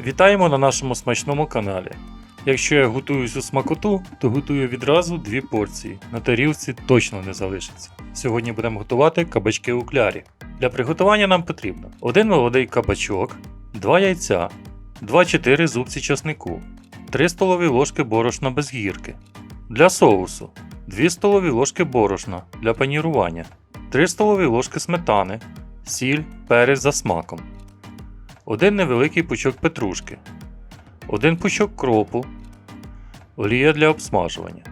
Вітаємо на нашому смачному каналі. Якщо я готую цю смакоту, то готую відразу дві порції. На тарілці точно не залишиться. Сьогодні будемо готувати кабачки у клярі. Для приготування нам потрібно один молодий кабачок, 2 яйця, 2-4 зубці часнику, 3 столові ложки борошна без гірки. Для соусу 2 столові ложки борошна для панірування, 3 столові ложки сметани, сіль, перець за смаком, один невеликий пучок петрушки, один пучок кропу, олія для обсмажування.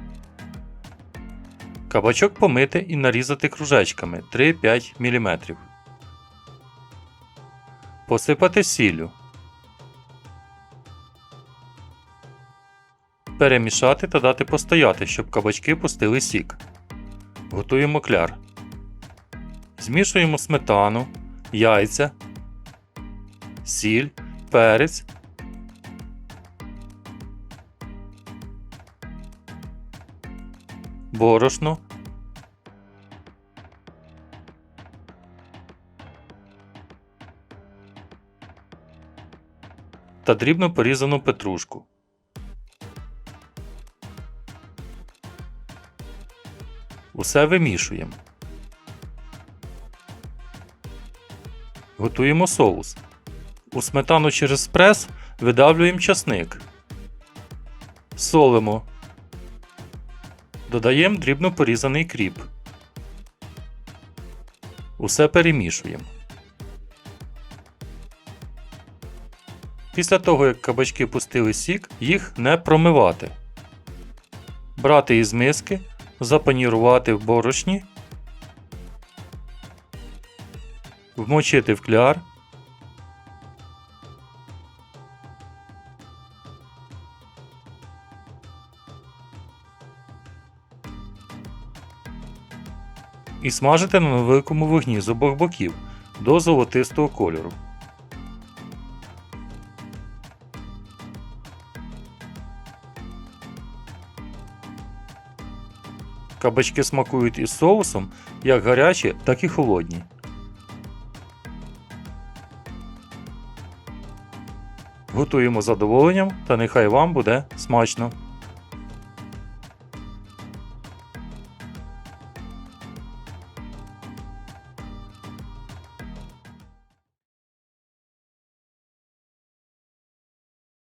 Кабачок помити і нарізати кружечками 3-5 мм. Посипати сіллю. Перемішати та дати постояти, щоб кабачки пустили сік. Готуємо кляр. Змішуємо сметану, яйця, сіль, перець. Борошно. Та дрібно порізану петрушку. Усе вимішуємо. Готуємо соус. У сметану через прес видавлюємо часник. Солимо. Додаємо дрібно порізаний кріп. Усе перемішуємо. Після того, як кабачки пустили сік, їх не промивати. Брати із миски, запанірувати в борошні, вмочити в кляр. І смажити на невеликому вогні з обох боків до золотистого кольору. Кабачки смакують із соусом як гарячі, так і холодні. Готуємо задоволенням та нехай вам буде смачно.